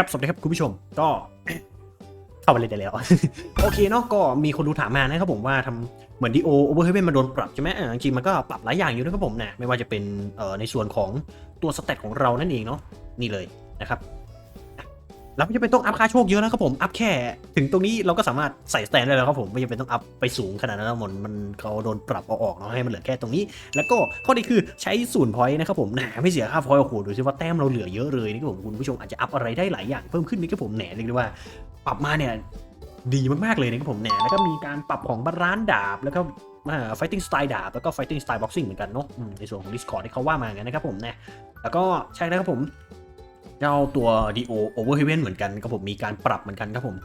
ครับสวัสดีครับคุณผู้ชมก็เข้าไปเลยได้แล้ว โอเคเนาะก็มีคนดูถามมานะครับผมว่าทำเหมือนดีโอโอเวอร์เฮเวนมาโดนปรับใช่ไหมอ่าจริงมันก็ปรับหลายอย่างอยู่นะครับผมนะไม่ว่าจะเป็นเอ่อในส่วนของตัวสเตตของเรานั่นเองเนาะนี่เลยนะครับ เราไม่จำเป็นต้องอัพค่าโชคเยอะนะครับผมอัพแค่ ถึงตรงนี้เราก็สามารถใส่สแตนได้แล้วครับผมไม่จำเป็นต้องอัพไปสูงขนาดนั้นนะมันมันเขาโดนปรับเอาออกเนาะให้มันเหลือแค่ตรงนี้ แล้วก็ข้อดีคือใช้ศูนย์พอยต์นะครับผมแหนไม่เสียค่าพอยต์โอ้โหดูสิว่าแต้มเราเหลือเยอะเลยนะครับผมคุณผู้ชมอาจจะอัพอะไรได้หลายอย่างเพิ่มขึ้นนะครับผมแหนเรียกได้ว่า ปรับมาเนี่ยดีมากๆเลยนะครับผมแหนแล้วก็มีการปรับของบาลานซ์ดาบแล้วก็อ่า fighting style ดาบแล้วก็ fighting style boxing เหมือนกันเนาะในส่วนของ Discord ที่เขาว่ามาอย่างนั้นนะครับผมนะแล้วก็ใช่นะครับผม เจ้าตัว Dio Overheaven เหมือนกันครับผมมีการปรับเหมือนกันครับผม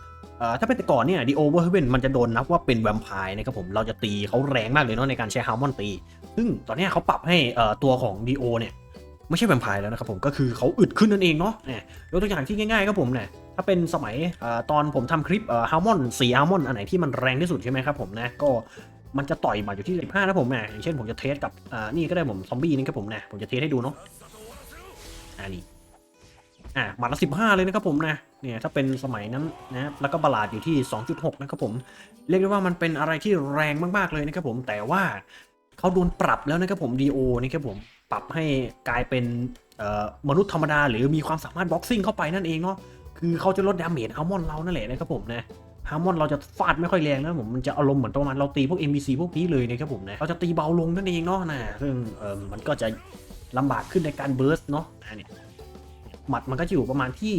ถ้าเป็นแต่ก่อนเนี่ย Dio Overheaven มันจะโดนนับว่าเป็นแวมไพร์นะครับผมเราจะตีเขาแรงมากเลยเนาะในการใช้ฮาร์มอนตี ซึ่งตอนนี้เขาปรับให้ตัวของ Dio เนี่ยไม่ใช่แวมไพร์แล้วนะครับผมก็คือเขาอึดขึ้นนั่นเองเนาะยกตัวอย่างที่ง่ายๆครับผมเนี่ยถ้าเป็นสมัยอตอนผมทำคลิปฮาร์มอนสีฮาร์มอนอันไหนที่มันแรงที่สุดใช่ไหมครับผมนะก็มันจะต่อยมาอยู่ที่ 15 นะผมนะอย่างเช่นผมจะเทสกับนี่ก็ได้ผมซอมบี้นี่ครับผมนะผมจะเทสให้ดูเนาะอ่านี่ อ่าหมัดละ15เลยนะครับผมนะเนี่ยถ้าเป็นสมัยนั้นนะแล้วก็บาลาดอยู่ที่ 2.6 นะครับผม เรียกได้ว่ามันเป็นอะไรที่แรงมากๆเลยนะครับผมแต่ว่าเขาโดนปรับแล้วนะครับผม DO นี่ครับผมปรับให้กลายเป็นเอ่อมนุษย์ธรรมดาหรือมีความสามารถบ็อกซิ่งเข้าไปนั่นเองเนาะคือเขาจะลดดาเมจฮาร์มอนเรานั่นแหละนะครับผมนะฮาร์มอนเราจะฟาดไม่ค่อยแรงแล้วผมมันจะอารมณ์เหมือนประมาณเราตีพวก NPC พวกนี้เลยนะครับผมนะเราจะตีเบาลงนั่นเองเนาะนะซึ่งเออมันก็จะลำบากขึ้นในการเบิร์สเนาะอะเนี่ย หมัดมันก็จะอยู่ประมาณที่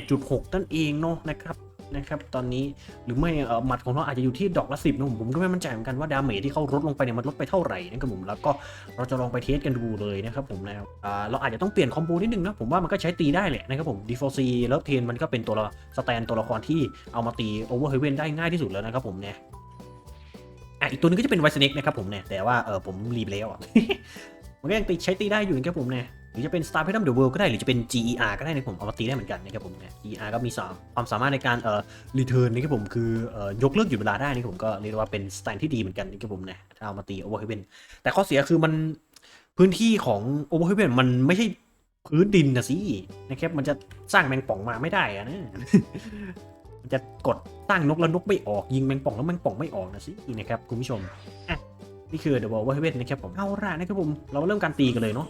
11.6 นั่นเองเนาะนะครับนะครับตอนนี้หรือไม่หมัดของเราอาจจะอยู่ที่ดอกละสิบนะผมผมก็ไม่มั่นใจเหมือนกันว่าดาเมจที่เขาลดลงไปเนี่ยมันลดไปเท่าไหร่นะครับผมแล้วก็เราจะลองไปเทสกันดูเลยนะครับผมนะอ่าเราอาจจะต้องเปลี่ยนคอมโบนิดนึงนะผมว่ามันก็ใช้ตีได้แหละนะครับผม D4C แล้วเทนมันก็เป็นตัวละสแตนตัวละครที่เอามาตีโอเวอร์เฮเวนได้ง่ายที่สุดแล้วนะครับผมเนี่ยอะอีกตัวนึงก็จะเป็นไวซ์เน็กนะครับผมเนี่ยแต่ว่าเออผมรีบแล้วอะมันก็ยังตีใช้ตีได้อยู่นะครับผมเนี่ย รือจะเป็น Star Platinum The World ก็ได้หรือจะเป็น GER ก็ได้นะผมเอามาตีได้เหมือนกันนะครับผมเนี่ย GER ก็มีสามความสามารถในการเอ่อ return นะครับผมคือเอ่อยกเลิกหยุดเวลาได้นะครับผมก็เรียกว่าเป็นสไตล์ที่ดีเหมือนกันนะครับผมเนี่ยถ้าเอามาตี Overhaven แต่ข้อเสียคือมันพื้นที่ของ Overhaven มันไม่ใช่พื้นดินนะสินะครับมันจะสร้างแมงป่องมาไม่ได้อะนะมันจะกดสร้างนกแล้วนกไม่ออกยิงแมงป่องแล้วแมงป่องไม่ออกนะสินะครับคุณผู้ชมอะนี่คือ The Overhaven นะครับผมเอาละนะครับผมเราเริ่มการตีกันเลยเนาะ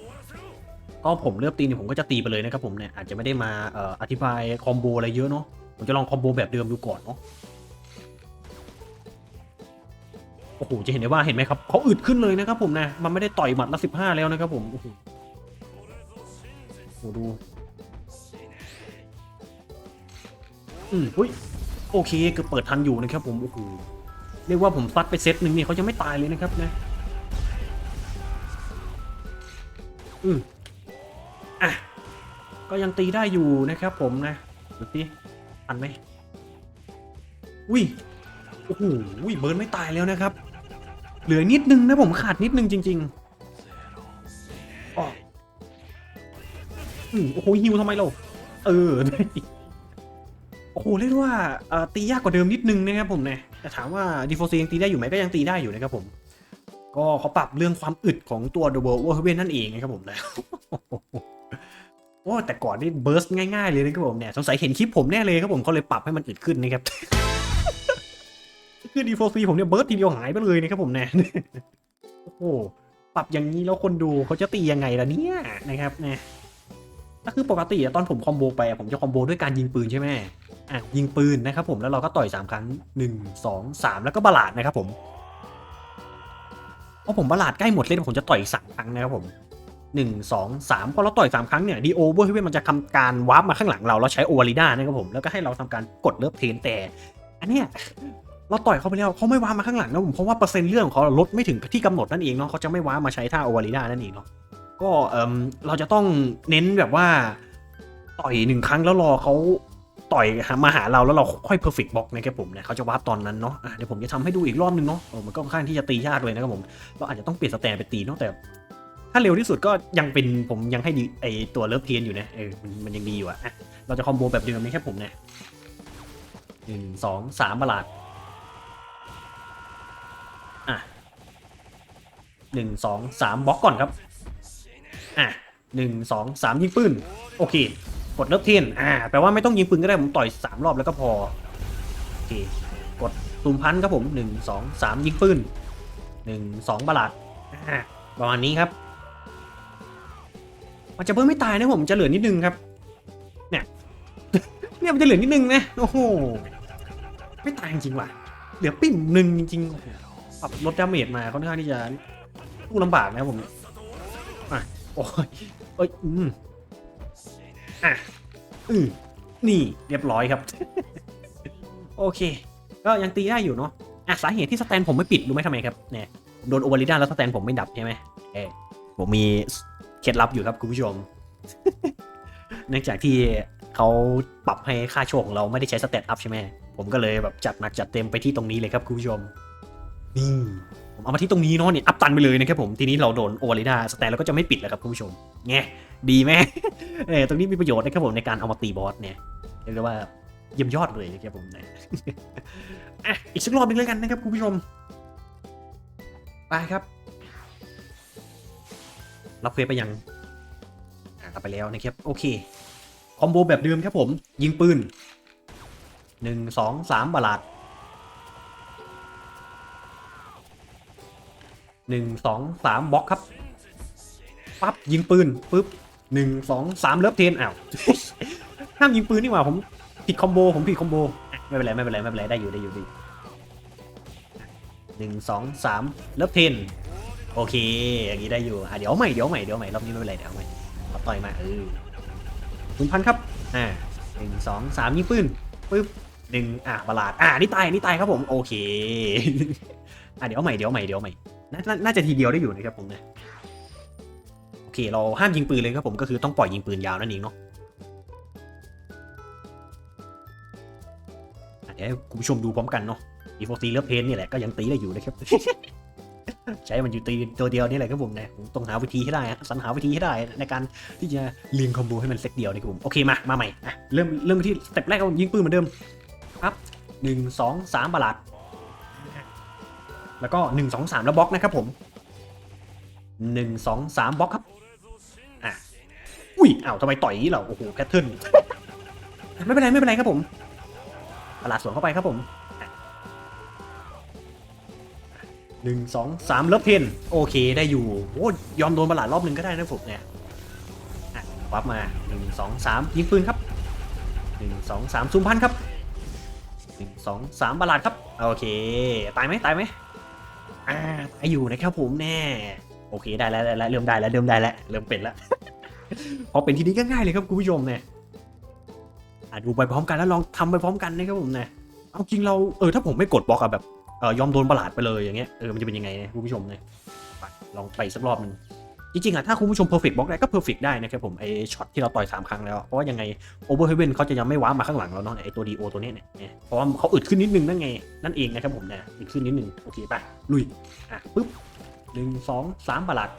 ก็ผมเลือกตีเนี่ยผมก็จะตีไปเลยนะครับผมเนี่ยอาจจะไม่ได้มาอออธิบายคอมโบอะไรเยอะเนาะผมจะลองคอมโบแบบเดิมดูก่อนเนาะโอ้โหจะเห็นได้ว่าเห็นไหมครับเขาอึดขึ้นเลยนะครับผมนะมันไม่ได้ต่อยหมัดละสิบห้าแล้วนะครับผมโอ้โหดูอืมอุ้ยโอเคเกือบเปิดทันอยู่นะครับผมโอ้โหเรียกว่าผมซัดไปเซตหนึ่งเนี่ยเขายังไม่ตายเลยนะครับนะอืม อะ ก็ยังตีได้อยู่นะครับผมนะดูสิทันไหมอุ้ยโอ้โหเบิร์นไม่ตายแล้วนะครับ เหลือนิดนึงนะผมขาดนิดนึงจริงๆอ๋ออืมโอ้โหฮิวทำไมเราเออโอ้โหเรียกว่าตียากกว่าเดิมนิดนึงนะครับผมนี่ยแต่ถามว่าดีโฟซียังตีได้อยู่ไหมก็ยังตีได้อยู่นะครับผม ก็เขาปรับเรื่องความอึดของตัว The World War นั่นเองนะครับผมนะโอ้แต่ก่อนนี่เบิร์สง่ายๆเลยนะครับผมเนี่ยสงสัยเห็นคลิปผมแน่เลยครับผมเขาเลยปรับให้มันอึดขึ้นนะครับคือดีโฟซีผมเนี่ยเบิร์ดทีเดียวหายไปเลยนะครับผมเนี่ยโอ้โหปรับอย่างนี้แล้วคนดูเขาจะตียังไงล่ะเนี่ยนะครับเนี่ยก็คือปกติตอนผมคอมโบไปผมจะคอมโบด้วยการยิงปืนใช่ไหมอะยิงปืนนะครับผมแล้วเราก็ต่อย3ครั้ง1 2 3 แล้วก็บาลาดนะครับผม เพราะผมบาลาดใกล้หมดเลยผมจะต่อยอีกสามครั้งนะครับผม1 2 3พอเราต่อย3ครั้งเนี่ยดีโอเวอร์ที่มันจะทำการวาร์ปมาข้างหลังเราแล้วใช้โอวาริด้านะครับผมแล้วก็ให้เราทำการกดเลิฟเทนแต่ อันเนี้ยเราต่อยเขาไปแล้วเขาไม่ว้ามาข้างหลังนะผมเพราะว่าเปอร์เซ็นต์เรื่องของเขาลดไม่ถึงที่กำหนดนั่นเองเนาะเขาจะไม่ว้ามาใช้ท่าโอวาริด้านั่นเองเนาะก็เออเราจะต้องเน้นแบบว่าต่อยหนึ่งครั้งแล้วรอเขา ต่อยมาหาเราแล้วเราค่อยเพอร์เฟกต์บล็อกนะครับผมเนี่ยเขาจะวาร์ปตอนนั้นเนาะะเดี๋ยวผมจะทำให้ดูอีกรอบนึงเนาะเออมันก็ค่อนข้างที่จะตียากเลยนะครับผมเราอาจจะต้องเปลี่ยนสแตนไปตีเนาะแต่ถ้าเร็วที่สุดก็ยังเป็นผมยังให้ดีไอตัวเลิฟเทียนอยู่นะเออมันมันยังดีอยู่อะอะเราจะคอมโบแบบเดิมไหมครับผมเนี่ยหนึ่งสองสามบาลาดอะหนึ่งสองสามบล็อกก่อนครับอะหนึ่งสองสามยิงปืนโอเค กดเลิฟเทนอ่าแปลว่าไม่ต้องยิงปืนก็ได้ผมต่อยสามรอบแล้วก็พอโอเคกดตูมพันครับผมหนึ่งสองสามยิงปืนหนึ่งสองบาลาดอ่าประมาณนี้ครับ มันจะเพิ่มไม่ตายนะผมจะเหลือนิดนึงครับ เนี่ยเนี่ยมันจะเหลือนิดนึงนะโอ้โหไม่ตายจริงว่ะเหลือปิ่มหนึ่งจริงๆปรับลดดาเมจมาค่อนข้างที่จะสู้ลำบากนะครับผมอะโอ้ยเอ้ยอืม อะอืมนี่เรียบร้อยครับ โอเค ก็ยังตีได้อยู่เนาะอะสาเหตุที่สแตนผมไม่ปิดรู้ไหมทำไมครับเนี่ยโดนโอเวอร์ลิด้าแล้วสแตนผมไม่ดับใช่ไหมเออผมมีเคล็ดลับอยู่ครับคุณผู้ชม เนื่องจากที่เขาปรับให้ค่าโชคของเราไม่ได้ใช้สเตตอัพใช่ไหมผมก็เลยแบบจัดหนักจัดเต็มไปที่ตรงนี้เลยครับคุณผู้ชมนี่ผมเอามาที่ตรงนี้เนาะเนี่ยอัพตันไปเลยนะครับผมทีนี้เราโดนโอวาริดาสแตนเราก็จะไม่ปิดแล้วครับคุณผู้ชมไงดีไหมเออตรงนี้มีประโยชน์นะครับผมในการเอามาตีบอสเนี่ยเรียกได้ว่าเยี่ยมยอดเลยนะครับผมนะอะอีกสักรอบหนึงแล้วกันนะครับคุณผู้ชมไปครับรับเควสไปยังอ่ารับไปแล้วนะครับโอเคคอมโบแบบเดิมครับผมยิงปืนหนึ่งสองสามบาลาดหนึ่งสองสามบล็อกครับปั๊บยิงปืนปุ๊บ หนึ่งสองสามเลิฟเทนอ้าวห้ามยิงปืนนี่หว่าผมผิดคอมโบผมผิดคอมโบไม่เป็นไรไม่เป็นไรไม่เป็นไรได้อยู่ได้อยู่ด้อยู่หนึ่งสองสามเลิฟเทนโอเคอย่างนี้ได้อยู่อะเดี๋ยวใหม่เดี๋ยวใหม่เดี๋ยวใหม่รอบนี้ไม่เป็นไรเดี๋ยวใหม่เขาต่อยมาเออหนึ่งพันครับอ่าหนึ่งสองสามยิงปืนปึ๊บหนึ่งอะบาลาดอ่านี่ตายนี่ตายครับผมโอเคอะเดี๋ยวใหม่เดี๋ยวใหม่เดี๋ยวใหม่น่าจะทีเดียวได้อยู่นะครับผมนะโอ เคเราห้ามยิงปืนเลยครับผมก็คือต้องปล่อยยิงปืนยาวนั่นเองเนาะเดี๋ยวคุณผู้ชมดูพร้อมกันเนาะอีโฟซีเลือเพนนี่แหละก็ยังตีได้อยู่นะครับ ใช้มันอยู่ตีตัวเดียวนี่แหละครับผมนะผมต้องหาวิธีให้ได้สรรหาวิธีให้ได้ในการที่จะเรียงคอมโบให้มันเซ็ตเดียวนะครับผมโอเคมามาใหม่อะเริ่มเริ่มที่สเต็ปแรกครับผมยิงปืนเหมือนเดิมครับหนึ่งสองสามบาลาดแล้วก็หนึ่งสองสามแล้วบล็อกนะครับผมหนึ่งสองสามบล็อกครับ อุ้ยอ้าวทำไมต่อยอย่างนี้เหรอโอ้โหแพทเทิร์นไม่เป็นไรไม่เป็นไรครับผมบาลาดสวนเข้าไปครับผมหนึ่งสองสามเลิฟเพนโอเคได้อยู่โอ้ยอมโดนมาหลายรอบหนึ่งก็ได้นะผมเนี่ยวับมาหนึ่งสองสามยิงปืนครับหนึ่งสองสามซูมพันครับหนึ่งสองสามบาลาดครับโอเค ตายไหมตายไหมอ่าตายอยู่นะครับผมแน่โอเคได้แล้วได้แล้วเริ่มได้แล้วเริ่มได้แล้วเริ่มเป็นแล้ว พอเป็นทีนี้ก็ง่ายเลยครับคุณผู้ชมเนี่ยดูไปพร้อมกันแล้วลองทำไปพร้อมกันนะครับผมเนี่ยเอาจริงเราเออถ้าผมไม่กดบล็อกอะแบบเออยอมโดนประหลาดไปเลยอย่างเงี้ยเออมันจะเป็นยังไงนะคุณผู้ชมเนี่ยลองไปสักรอบหนึ่งจริงๆอะถ้าคุณผู้ชม perfect บล็อกได้ก็ perfect ได้นะครับผมไอช็อตที่เราต่อย3ครั้งแล้ว เพราะว่ายังไง over heaven เขาจะยังไม่ว้ามาข้างหลังเราเนาะไอตัว do ตัวนี้เนี่ยเนี่ยเพราะว่าเขาอึดขึ้นนิดนึงนั่นไงนั่นเองนะครับผมเนี่ยอึดขึ้นนิดนึงโอเคไปลุยอะปุ๊บหนึ่งสองสามประหลาด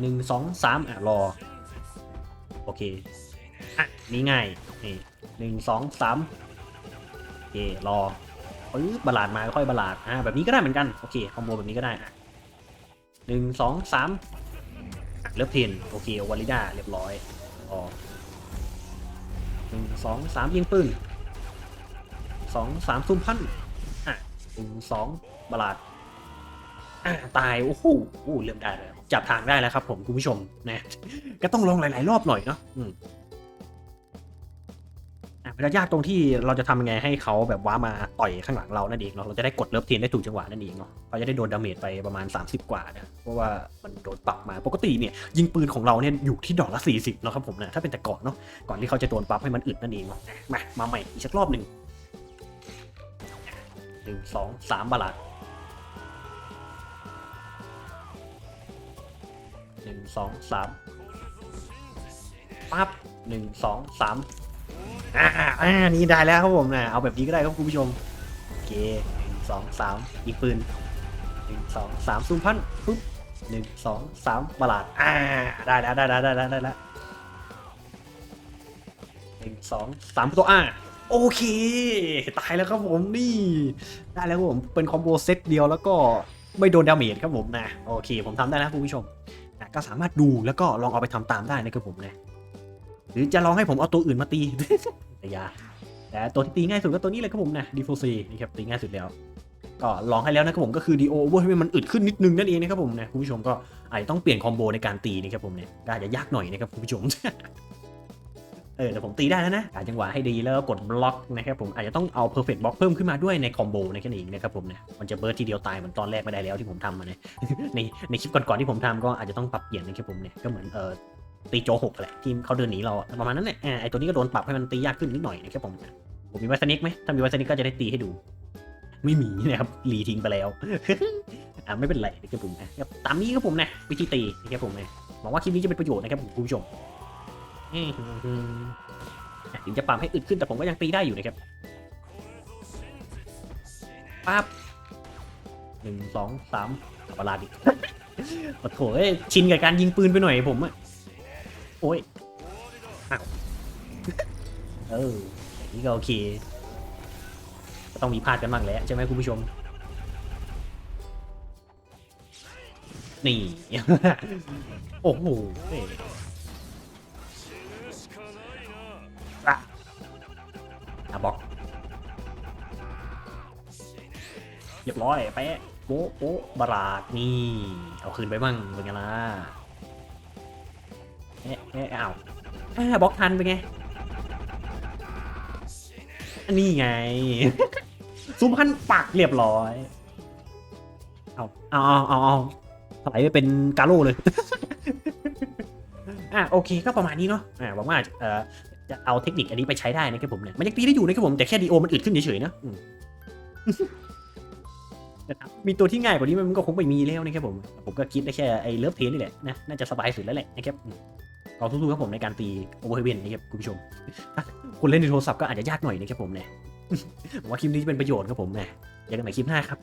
หนึ่งสองสามอะรอ โอเค อะ นี่ง่ายนี่หนึ่งสองสามโอเค รอปึ๊บบาลาดมาค่อยบาลาดอ่าแบบนี้ก็ได้เหมือนกัน โอเคคอมโบแบบนี้ก็ได้อะหนึ่งสองสามเลิฟเทนโอเควาลิดาเรียบร้อยอ๋อหนึ่งสองสามยิงปืนสองสามซุ่มพันอะหนึ่งสองบาลาด อะตายโอ้โหโอ้เริ่มได้เลยจับทางได้แล้วครับผมคุณผู้ชมนะก็ต้องลองหลาย ๆ รอบหน่อยเนาะอืมอะมันจะยากตรงที่เราจะทำยังไงให้เขาแบบว้ามาต่อยข้างหลังเรานั่นเองเนาะเราจะได้กดเลิฟเทนได้ถูกจังหวะนั่นเองเนาะเขาจะได้โดนดาเมจไปประมาณ 30 กว่านะเพราะว่ามันโดนปรับมาปกติเนี่ยยิงปืนของเราเนี่ยอยู่ที่ดอกละ 40เนาะครับผมนะถ้าเป็นแต่ก่อนเนาะก่อนที่เขาจะโดนปรับให้มันอึดนั่นเองเนาะมามาใหม่อีกสักรอบหนึ่งหนึ่งสองสามบาลาด หนึ่งสองสามปั๊บหนึ่งสองสามอ่าอ่านี่ได้แล้วครับผมนะเอาแบบนี้ก็ได้ครับคุณผู้ชมโอเคหนึ่งสองสามยิงปืนหนึ่งสองสามซูมพันปุ๊บหนึ่งสองสามบาลาดอ่าได้แล้วได้แล้วได้แล้วได้แล้วหนึ่งสองสามตัวอ่าโอเค ตายแล้วครับผมนี่ ได้แล้วครับผมเป็นคอมโบเซตเดียวแล้วก็ไม่โดนดาเมจครับผมนะ โอเค ผมทำได้แล้วคุณผู้ชม ก็สามารถดูแล้วก็ลองเอาไปทำตามได้นะครับผมนะหรือจะลองให้ผมเอาตัวอื่นมาตีแต่อยาแต่ตัวที่ตีง่ายสุดก็ตัวนี้เลยครับผมนะดีโฟซีนี่ครับตีง่ายสุดแล้ว ก็ลองให้แล้วนะครับผมก็คือดีโอเวอร์ให้มันอึดขึ้นนิดนึงนั่นเองนะครับผมนะคุณผู้ชมก็อาจจะต้องเปลี่ยนคอมโบในการตีนะครับผมเนี่ยอาจจะยากหน่อยนะครับคุณผู้ชม เออแต่ผมตีได้แล้วนะกาจังหวะให้ดีแล้วก็กดบล็อกนะครับผมอาจจะต้องเอา perfect block เพิ่มขึ้นมาด้วยในคอมโบในแค่นี้เองนะครับผมเนี่ยมันจะเบิร์ดทีเดียวตายเหมือนตอนแรกไม่ได้แล้วที่ผมทำมาเนี่ยในในคลิปก่อนๆที่ผมทำก็อาจจะต้องปรับเปลี่ยนนะครับผมเนี่ยก็เหมือนเออตีโจหกแหละที่เขาเดินหนีเราประมาณนั้นแหละไอตัวนี้ก็โดนปรับให้มันตียากขึ้นนิดหน่อยนะครับผมผมมีไวสนิกไหมถ้ามีไวสนิกก็จะได้ตีให้ดู ไม่มีนะครับรีทิ้งไปแล้วอ่าไม่เป็นไรนะครับผมนะครับตามนี้ครับผมนะวิธีตีนะครับผมนะหวังว่าคลิปนี้จะเป็นประโยชน์นะครับผมคุณผู้ชม อืมถึงจะปรับให้อึดขึ้นแต่ผมก็ยังตีได้อยู่นะครับปั๊บหนึ่งสองสามขับประหลาดอีกโอ้โหเอ้ชินกับการยิงปืนไปหน่อยผมอะโอ้ยอ้าวเออนี้ก็โอเคต้องมีพลาดกันบ้างแหล้วใช่ไหมคุณผู้ชม นี่ โอ้โห เรียบร้อยไปะโป๊ะโป๊ะบาราดนี่ เอาคืนไปบ้างเป็นไงล่ะเอ๊ะเอ๊ะอ้าวอ่าบล็อกทันเป็นไงอันนี้ไง ซุปพันปักเรียบร้อยเอาเอาเอาเอาเอาถลายไปเป็นกาโร่เลย อะโอเคก็ประมาณนี้เนาะ อ่าหวังว่าเอ่อจะเอาเทคนิคอันนี้ไปใช้ได้นะครับผมเนี่ย มันยังตีได้อยู่นะครับผม แต่แค่ดีโอมันอึดขึ้นเฉยๆนะ นะครับมีตัวที่ง่ายกว่านี้มันก็คงไม่มีแล้วนะครับผมผมก็คิดได้แค่ไอ้เลิฟเทนนี่แหละนะน่าจะสบายสุดแล้วแหละนะครับอืมก็สู้ๆครับผมในการตีโอเวอร์เวนนะครับคุณผู้ชมคุณเล่นในโทรศัพท์ก็อาจจะยากหน่อยนะครับผมเนี่ยผมว่าคลิปนี้จะเป็นประโยชน์ครับผมเนี่ยเจอกันใหม่คลิปหน้าครับ